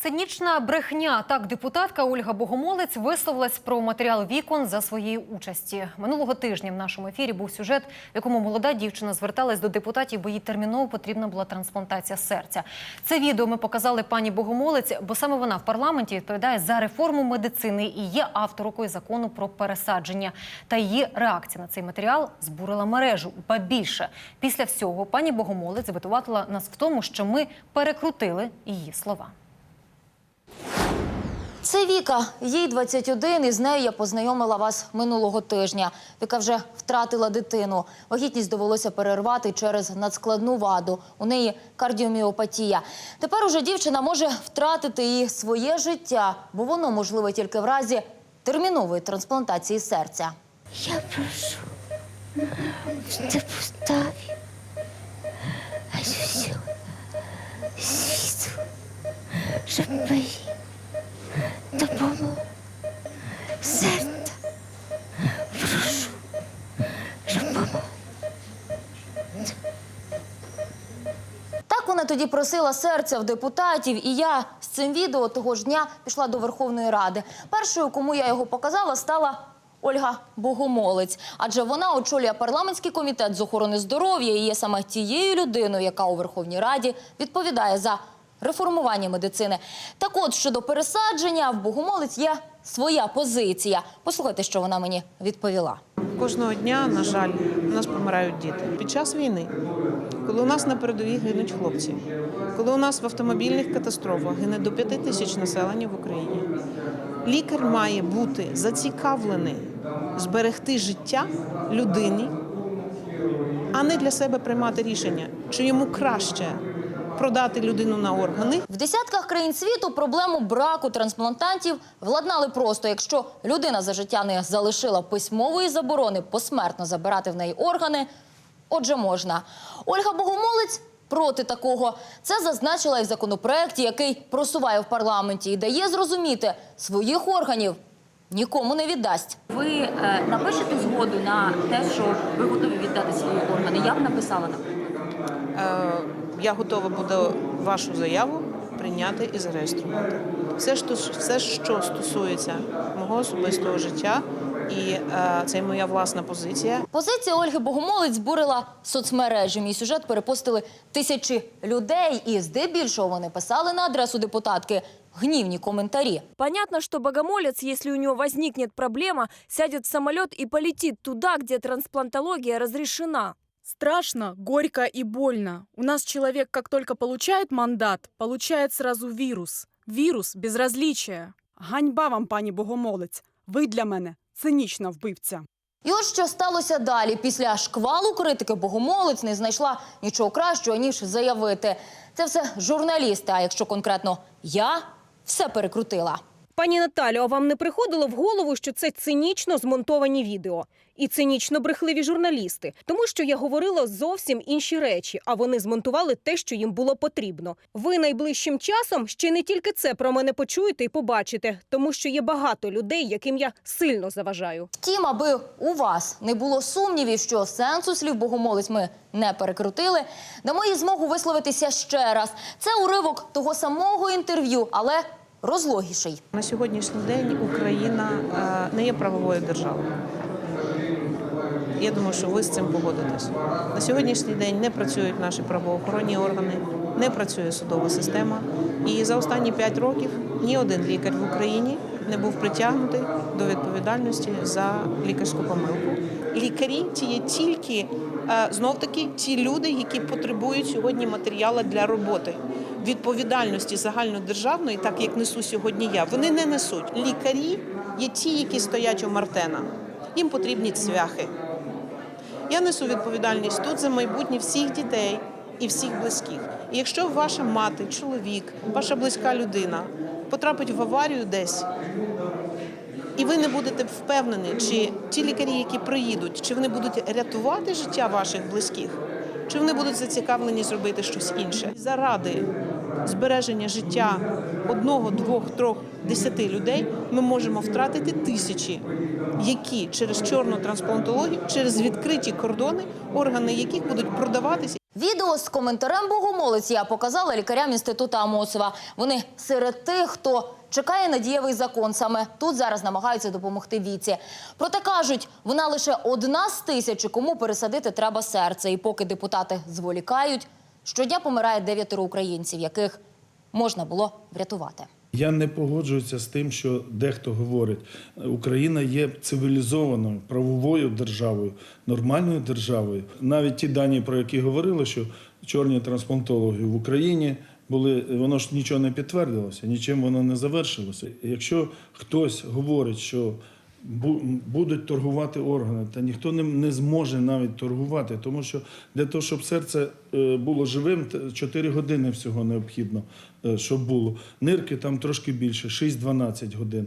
Цинічна брехня. Так, депутатка Ольга Богомолець висловилась про матеріал вікон за своєї участі. Минулого тижня в нашому ефірі був сюжет, в якому молода дівчина зверталась до депутатів, бо їй терміново потрібна була трансплантація серця. Це відео ми показали пані Богомолець, бо саме вона в парламенті відповідає за реформу медицини і є авторкою закону про пересадження. Та її реакція на цей матеріал збурила мережу. Ба більше після всього пані Богомолець звинуватила нас в тому, що ми перекрутили її слова. Це Віка, їй 21, і з нею я познайомила вас минулого тижня. Віка вже втратила дитину. Вагітність довелося перервати через надскладну ваду. У неї кардіоміопатія. Тепер уже дівчина може втратити і своє життя, бо воно можливе тільки в разі термінової трансплантації серця. Я прошу в депутатів аж всього світу, щоб мені допомог серце. Прошу, щоб помог. Так вона тоді просила серця в депутатів, і я з цим відео того ж дня пішла до Верховної Ради. Першою, кому я його показала, стала Ольга Богомолець, адже вона очолює парламентський комітет з охорони здоров'я і є саме тією людиною, яка у Верховній Раді відповідає за реформування медицини. Так от щодо пересадження, в Богомолець є своя позиція. Послухайте, що вона мені відповіла. Кожного дня, на жаль, у нас помирають діти. Під час війни, коли у нас на передовій гинуть хлопці, коли у нас в автомобільних катастрофах гине до п'яти тисяч населення в Україні, лікар має бути зацікавлений зберегти життя людині, а не для себе приймати рішення, чи йому краще продати людину на органи, В десятках країн світу проблему браку трансплантантів владнали просто. Якщо людина за життя не залишила письмової заборони посмертно забирати в неї органи, отже, можна. Ольга Богомолець проти такого. Це зазначила і в законопроекті, який просуває в парламенті і дає зрозуміти, своїх органів нікому не віддасть. Ви е, напишете згоду на те, що ви готові віддати свої органи. Я б написала наприклад. Е, я готова буду вашу заяву прийняти і зареєструвати. Все, що, все, що стосується мого особистого життя, і е, це моя власна позиція. Позиція Ольги Богомолець збурила соцмережі. Мій сюжет перепостили тисячі людей, і здебільшого вони писали на адресу депутатки гнівні коментарі. Понятно, что богомолец, если у него возникнет проблема, сядет в самолет и полетит туда, где трансплантология разрешена. Страшно, горько и больно. У нас человек, как только получает мандат, получает сразу вірус. Вірус безразлічия. Ганьба вам, пані Богомолець. Ви для мене цинічна вбивця. І от що сталося далі. Після шквалу критики Богомолець не знайшла нічого кращого, ніж заявити. Це все журналісти, а якщо конкретно я все перекрутила. Пані Наталю, а вам не приходило в голову, що це цинічно змонтовані відео і цинічно брехливі журналісти, тому що я говорила зовсім інші речі, а вони змонтували те, що їм було потрібно. Ви найближчим часом ще не тільки це про мене почуєте і побачите, тому що є багато людей, яким я сильно заважаю. Втім, аби у вас не було сумнівів, що сенсу слів Богомолець ми не перекрутили, дамо їй змогу висловитися ще раз. Це уривок того самого інтерв'ю, але розлогіший. На сьогоднішній день Україна е, не є правовою державою. Я думаю, що ви з цим погодитесь. На сьогоднішній день не працюють наші правоохоронні органи, не працює судова система. І за останні п'ять років ні один лікар в Україні не був притягнутий до відповідальності за лікарську помилку. Лікарі ті є тільки знов таки ті люди, які потребують сьогодні матеріалу для роботи. Відповідальності загальнодержавної, так як несу сьогодні я, вони не несуть. Лікарі є ті, які стоять у Мартена. Їм потрібні цвяхи. Я несу відповідальність тут за майбутнє всіх дітей і всіх близьких. І якщо ваша мати, чоловік, ваша близька людина потрапить в аварію десь, і ви не будете впевнені, чи ті лікарі, які приїдуть, чи вони будуть рятувати життя ваших близьких, чи вони будуть зацікавлені зробити щось інше. Заради збереження життя одного, двох, трьох, десяти людей ми можемо втратити тисячі, які через чорну трансплантологію, через відкриті кордони, органи яких будуть продаватися. Відео з коментарем богомолиць я показала лікарям інституту Амосова. Вони серед тих, хто чекає на дієвий закон. Саме тут зараз намагаються допомогти віці. Проте кажуть, вона лише одна з тисячі, кому пересадити треба серце. І поки депутати зволікають, щодня помирає дев'ятеро українців, яких можна було врятувати. Я не погоджуюся з тим, що дехто говорить, Україна є цивілізованою правовою державою, нормальною державою. Навіть ті дані, про які говорили, що чорні трансплантологи в Україні були, воно ж нічого не підтвердилося, нічим воно не завершилося. Якщо хтось говорить, що бу- будуть торгувати органи, та ніхто не, не зможе навіть торгувати, тому що для того, щоб серце е, було живим, т- 4 години всього необхідно, е, щоб було. Нирки там трошки більше, 6-12 годин.